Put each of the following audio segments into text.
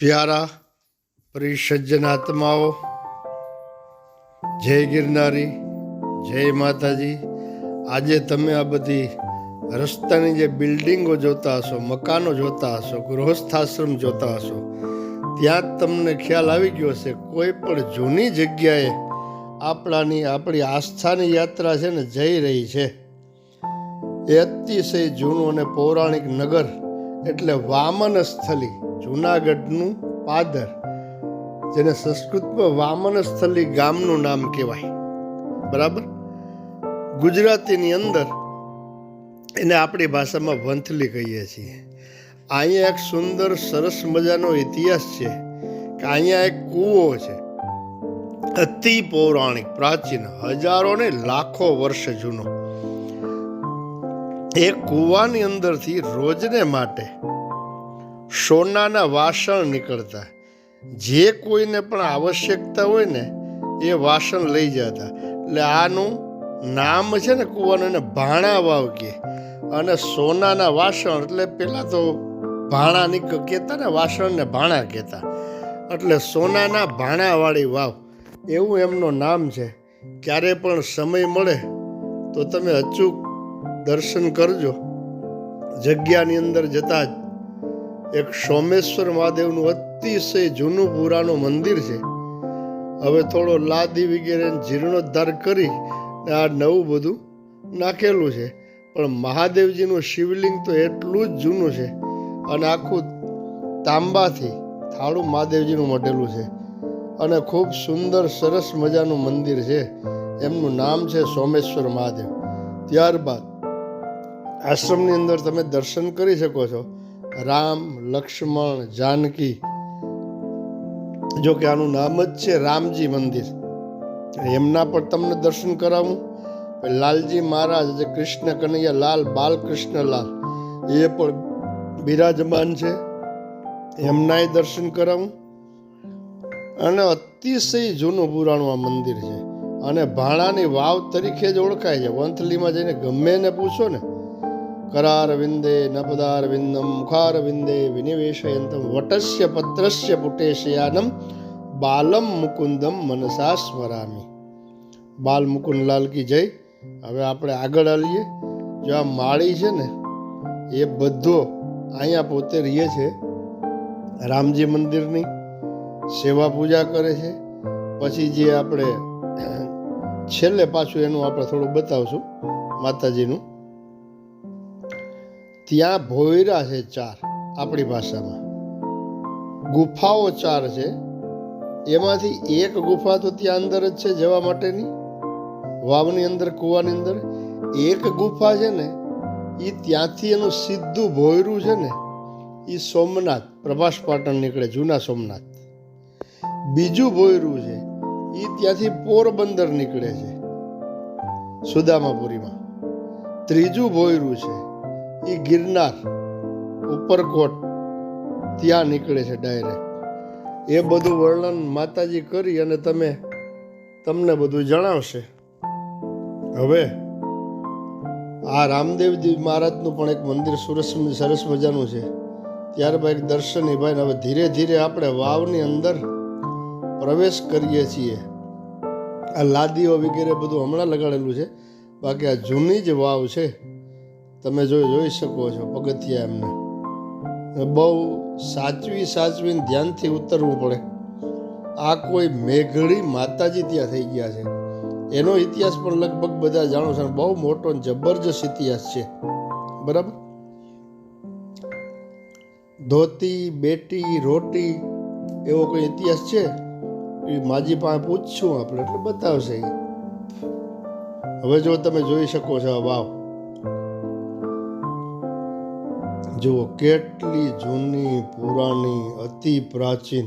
પ્યારા પરિસજ્જન આત્માઓ, જય ગિરનારી, જય માતાજી. આજે તમે આ બધી રસ્તાની જે બિલ્ડિંગો જોતા હશો, મકાનો જોતા હશો, ગૃહસ્થાશ્રમ જોતા હશો, ત્યાં જ તમને ખ્યાલ આવી ગયો હશે, કોઈ પણ જૂની જગ્યાએ આપણાની, આપણી આસ્થાની યાત્રા છે ને જઈ રહી છે. એ અતિશય જૂનું અને પૌરાણિક નગર એટલે વામન સ્થલી જૂનાગઢનું પાદર, જેને સંસ્કૃતમાં વામનસ્થલી ગામનું નામ કહેવાય. બરાબર? ગુજરાતીની અંદર એને આપણી ભાષામાં વંથલી કહીએ છીએ. અહીંયા એક સુંદર, સરસ મજાનો ઇતિહાસ છે કે અહીંયા એક કૂવો છે. અતિ પૌરાણિક, પ્રાચીન, હજારો ને લાખો વર્ષ જૂનો. એ કૂવાની અંદરથી રોજને માટે સોનાના વાસણ નીકળતા. જે કોઈને પણ આવશ્યકતા હોય ને, એ વાસણ લઈ જતા. એટલે આનું નામ છે ને કૂવાનું, એને ભાણા વાવ કે અને સોનાના વાસણ, એટલે પેલા તો ભાણા નીક કહેતા ને, વાસણને ભાણા કહેતા. એટલે સોનાના ભાણાવાળી વાવ. એવું એમનું નામ છે. ક્યારે પણ સમય મળે, તો તમે અચૂક દર્શન કરજો. જગ્યાની અંદર જતા જ. એક સોમેશ્વર મહાદેવનું અતિશય જૂનું પુરાનું મંદિર છે. હવે થોડો લાદી વગેરે જીર્ણોદ્ધાર કરી આ નવું બધું નાખેલું છે. પણ મહાદેવજીનું શિવલિંગ તો એટલું જ જૂનું છે અને આખું તાંબાથી થાળું મહાદેવજીનું મઢેલું છે. અને ખૂબ સુંદર, સરસ મજાનું મંદિર છે. એમનું નામ છે સોમેશ્વર મહાદેવ. ત્યારબાદ આશ્રમની અંદર તમે દર્શન કરી શકો છો. રામ લક્ષ્મણ જાનકી. જો કે આનું નામ જ છે રામજી મંદિર. એમના પણ તમને દર્શન કરાવું. લાલજી મહારાજ જે કૃષ્ણ કનૈયા લાલ બાલકૃષ્ણ લાલ એ પણ બિરાજમાન છે. એમનાય દર્શન કરાવું. અને અતિશય જૂનું પુરાણું આ મંદિર છે. અને ભાણાની વાવ તરીકે જ ઓળખાય છે. વંથલીમાં જઈને ગમે એને પૂછો ને વિંદમ મુખાર વિંદે વિનિવેશયંતમ વટસ્ય પત્રસ્ય પુટેશયાનમ બાલમ મુકુંદમ મનસા સ્મરામી બાલ મુકુંદલાલ કી જય હવે આપણે આગળ હાલીએ જો આ માળી છે ને, એ બધો અહીંયા પોતે રહીએ છે। રામજી મંદિરની સેવા પૂજા કરે છે। પછી જે આપણે છેલ્લે પાછું એનું આપણે થોડું બતાવશું માતાજીનું। ત્યાં ભોયરા છે ચાર, આપણી ભાષામાં. ગુફાઓ ચાર છે. એમાંથી એક ગુફા તો ત્યાં અંદર જ છે જવા માટેની. વાવની અંદર, કૂવાની અંદર. એક ગુફા છે ને એ ત્યાંથી એનું સીધું ભોયરું છે ને એ સોમનાથ, પ્રભાસ પાટણ નીકળે, જૂના સોમનાથ. બીજું ભોયરું છે એ ત્યાંથી પોરબંદર નીકળે છે, સુદામાપુરીમાં. ત્રીજું ભોયરું છે એ ગિરનાર, ઉપરકોટ, ત્યાં નીકળે છે ડાયરેક્ટ એ બધું વર્ણન માતાજી કરી અને તમે, તમને બધું જણાવશે. હવે, આ રામદેવજી મહારાજનું પણ એક મંદિર સુરસ સરસ મજાનું છે. ત્યારબાદ દર્શની ભાઈ હવે ધીરે ધીરે આપણે વાવની અંદર પ્રવેશ કરીએ છીએ. આ લાદીઓ વગેરે બધું હમણાં લગાડેલું છે. બાકી આ જૂની જ વાવ છે. તમે જોઈ જોઈ શકો છો, પગથિયા એમને. બહુ સાચવી સાચવીને ધ્યાનથી ઉતરવું પડે. આ કોઈ મેઘડી માતાજી ત્યાં થઈ ગયા છે. એનો ઇતિહાસ પણ લગભગ બધા જાણો છો બહુ મોટો જબરજસ્ત ઇતિહાસ છે. બરાબર? ધોતી, બેટી, રોટી એવો કોઈ ઇતિહાસ છે? એ માજી પાસે પૂછશું આપણે, એટલે બતાવશે હવે જો તમે જોઈ શકો છો, વાવ. જુઓ, કેટલી જૂની, પુરાણી, અતિ પ્રાચીન.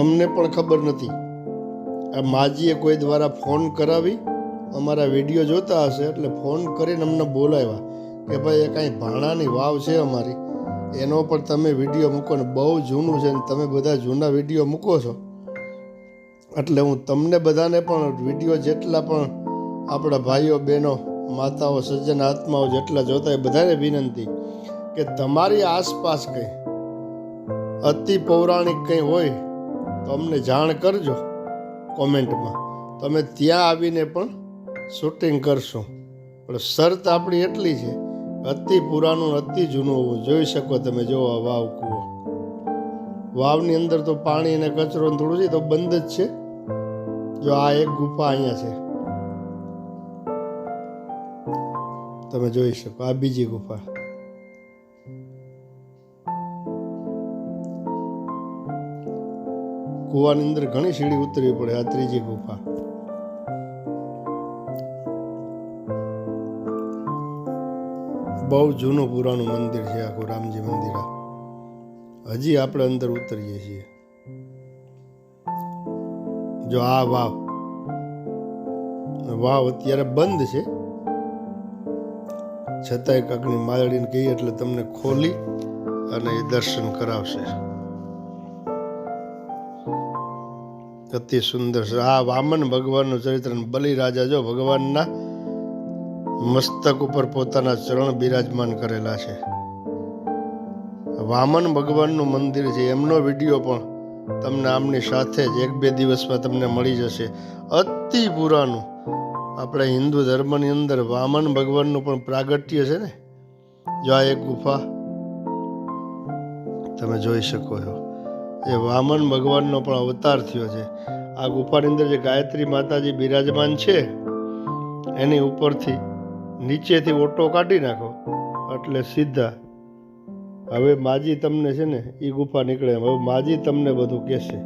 અમને પણ ખબર નથી. આ માજીએ કોઈ દ્વારા ફોન કરાવી? અમારા વીડિયો જોતા હશે, એટલે ફોન કરીને અમને બોલાવ્યા કે ભાઈ, એ કાંઈ ભાણાની વાવ છે અમારી. એનો પણ તમે વીડિયો મૂકો ને બહુ જૂનું છે ને તમે બધા જૂના વીડિયો મૂકો છો. એટલે હું તમને બધાને પણ વીડિયો જેટલા પણ આપણા ભાઈઓ, બહેનો માતાઓ, સજ્જન આત્માઓ જેટલા જોતા એ બધાને વિનંતી કે તમારી આસપાસ કંઈ અતિ પૌરાણિક કંઈ હોય તો અમને જાણ કરજો કોમેન્ટમાં. તમે ત્યાં આવીને પણ શૂટિંગ કરશો. પણ શરત આપણી એટલી છે અતિ પુરાણું, અતિ જૂનું હોવું. જોઈ શકો તમે, જો આ વાવ કૂવો. વાવની અંદર તો પાણી અને કચરો થોડું છે તો બંધ જ છે. જો આ એક ગુફા અહીંયા છે. તમે જોઈ શકો. આ બીજી ગુફા. કુવાની અંદર ઘણી સીડી ઉતરવી પડે, આ ત્રીજી ગુફા. બહુ જૂનું પુરાણું મંદિર છે આખું રામજી મંદિર. હજી આપણે અંદર ઉતરીએ છીએ. જો આ વાવ વાવ અત્યારે બંધ છે. છતાંય કાંકની માલડીને કહીએ એટલે તમને ખોલી અને એ દર્શન કરાવશે. અતિ સુંદર છે. આ વામન ભગવાનનું ચરિત્ર બલિ બલિરાજા જો ભગવાનના મસ્તક ઉપર પોતાના ચરણ બિરાજમાન કરેલા છે. વામન ભગવાનનું મંદિર છે. એમનો વીડિયો પણ તમને આમની સાથે જ એક બે દિવસમાં તમને મળી જશે. અતિ પુરાનું. આપણે હિન્દુ ધર્મની અંદર વામન ભગવાનનું પણ પ્રાગટ્ય છે ને? જો આ એક ગુફા, તમે જોઈ શકો છો. એ વામન ભગવાનનો પણ અવતાર થયો છે. આ ગુફાની અંદર જે ગાયત્રી માતાજી બિરાજમાન છે, એની ઉપરથી નીચેથી ઓટો કાઢી નાખો, એટલે સીધા. હવે માજી તમને છે ને એ ગુફા નીકળે. હવે માજી તમને બધું કહેશે.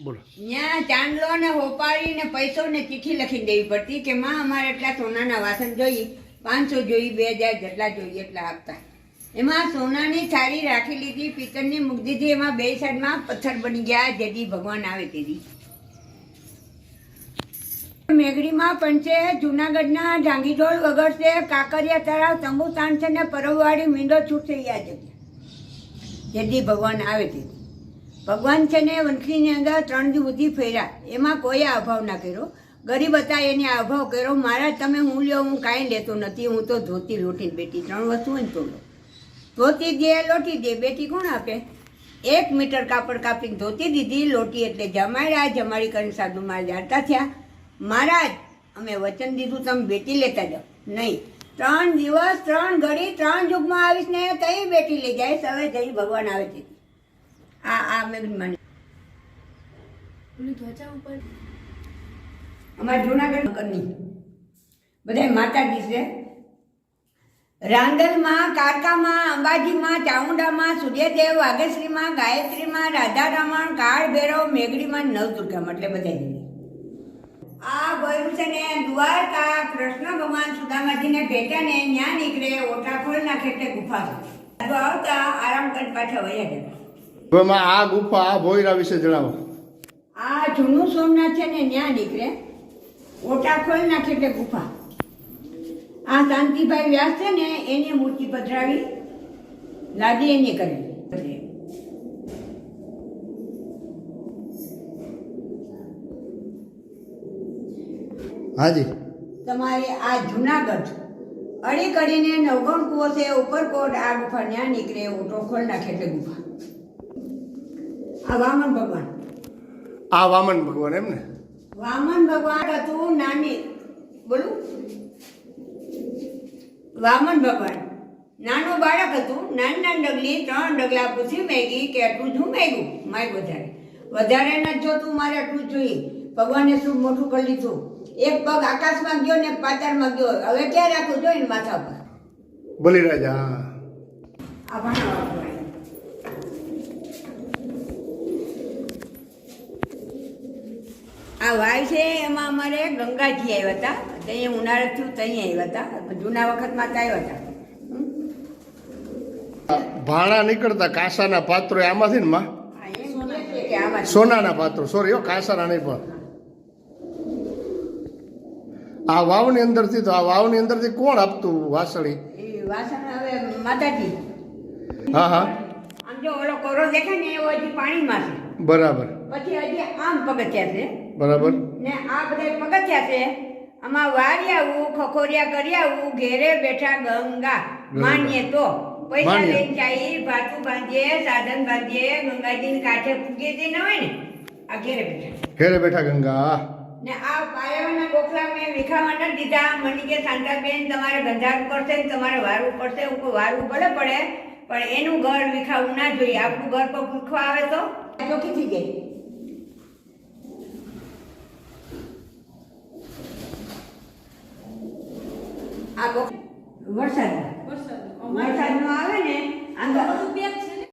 બોલો. ત્યાં ચાંદલો ને હોપાળી ને પૈસો ને ચીઠી લખી દેવી પડતી કે માં અમારે એટલા સોનાના વાસણ જોઈએ પાંચસો જોઈ, બે હજાર જેટલા જોઈએ એટલા આપતા. એમાં સોનાની સારી રાખી લીધી, પિત્તળની મૂકી દીધી, એમાં બે સાઈડમાં પથ્થર બની ગયા, જેથી ભગવાન આવે તેથી મેઘડીમાં પંચે જુનાગઢના ઢાંગીઢોળ વગર છે કાંકરિયા તળાવ તંબુ તાણ છે ને પરવવાળી મીંડો છૂટ થઈ આ જગ્યા જેથી ભગવાન આવે તેથી ભગવાન છે ને વંથલીની અંદર ત્રણ દી બુદ્ધિ ફેર્યા. એમાં કોઈ અભાવ ના કર્યો. ગરીબ હતા એને અભાવ કર્યો. મારા તમે હું લ્યો, હું કાંઈ લેતો નથી, હું તો ધોતી લોટી બેટી ત્રણ વસ્તુ હોય ને તો લો. ધોતી દે લોટી દે. બેટી કોણ આપે? એક મીટર કાપડ કાપીને ધોતી દીધી, લોટી એટલે જમાડ્યા, જમાડી કરીને સાધુ મારા જાણતા થયા. મહારાજ, અમે વચન દીધું, તમે બેટી લેતા જાઓ. નહીં. ત્રણ દિવસ, ત્રણ ઘડી, ત્રણ યુગમાં આવીશ ને તઈ બેટી લઈ જાય હવે જઈ ભગવાન આવે છે. આ આ મેં ઉપર. અમારા જુનાગઢ કરની બધા માતાજી છે. રાંદલમાં કારકામાં અંબાજીમાં ચામુંડામાં સૂર્યદેવ વાઘેશ્રીમાં ગાયત્રીમાં રાધારમણ કાળ ભૈરવ મેઘડીમાં નવદુર્ગમ એટલે બધા આ ભર્યું છે ને દ્વારકા કૃષ્ણ ભગવાન સુદામાજીને ભેટ્યા ને ત્યાં નીકળે ઓટા ખોલ નાખે એટલે ગુફા આવતા આરામ કરી પાછા વયા જતા હવે માં આ ગુફા આ ભોયરા વિશે જણાવો. આ જૂનું સોમનાથ છે ને ત્યાં નીકળે. ઓટા ખોલી નાખે એટલે ગુફા. આ શાંતિભાઈ વ્યાસ છે ને એની મૂર્તિ પધરાવી લાદી એની કરી. હાજી. તમારે આ જુનાગઢ અડી કરીને નવગણ કુવો છે ઉપરકોટ આ ગુફા ત્યાં નીકળે ઓટો ખોલ નાખે એટલે ગુફા. આ વામન ભગવાન. આ વામન ભગવાન એમ ને? વામન ભગવાન હતું નાની. બોલું? વામન ભગવાન. નાનું બાળક હતું. નાની નાની ડગલી ત્રણ ડગલા પૂછી મેગી કે આટલું જ હું મેગું? માય વધારે. વધારે ન જોતું મારે આટલું જોઈએ. ભગવાને શું મોટું કરી લીધું? એક પગ આકાશમાં ગયો ને પાતાળમાં ગયો. હવે ક્યાં રાખું? જોઈને માથા પર. બોલી રાજા આ પડે. આ વાય છે એમાં અમારે ગંગાજી આવ્યા હતા. ત્યાં ઉનાળે થયું ત્યાં આવ્યા હતા. જૂના વખતમાં તો આવ્યા હતા. ભાણા નીકળતા કાંસાના પાત્રો આમાંથી ને માં? સોનાના પાત્રો. સોરી હો કાંસાના નહીં પણ. આ વાવની અંદરથી તો આ વાવની અંદરથી કોણ આપતું વાસળી? વાસણ હવે માતાજી. હા હા. આમ જો ઓલો કોરો દેખાય ને એવો હજી પાણીમાં છે. બરાબર. પછી હજી આમ પગથિયા છે બરાબર. ને આ બધા પગથિયા છે આમાં વારી આવું ખખોરિયા કરી આવું ઘેરે બેઠા ગંગા. માનીએ તો. પૈસા. લઈને જાય ભાતું બાંધીએ સાધન બાંધીએ ગંગાજીને કાંઠે પૂગી દે ન હોય ને આ ઘેરે બેઠા. ઘેરે બેઠા ગંગા. ને આ પાયાના ગોખલા મેં વિખાવા નથી દીધા. મને કે શાંતાબેન તમારે ગંધારું પડશે ને તમારે વારવું પડશે. હું વારવું ભલે પડે પણ એનું ઘર વિખાવું ના જોઈએ. આપણું ઘર પર ભૂખવા આવે તો? ચોખ્ખી થઈ ગઈ. આ વરસાદ. વરસાદ. વરસાદ આવે ને આમ તો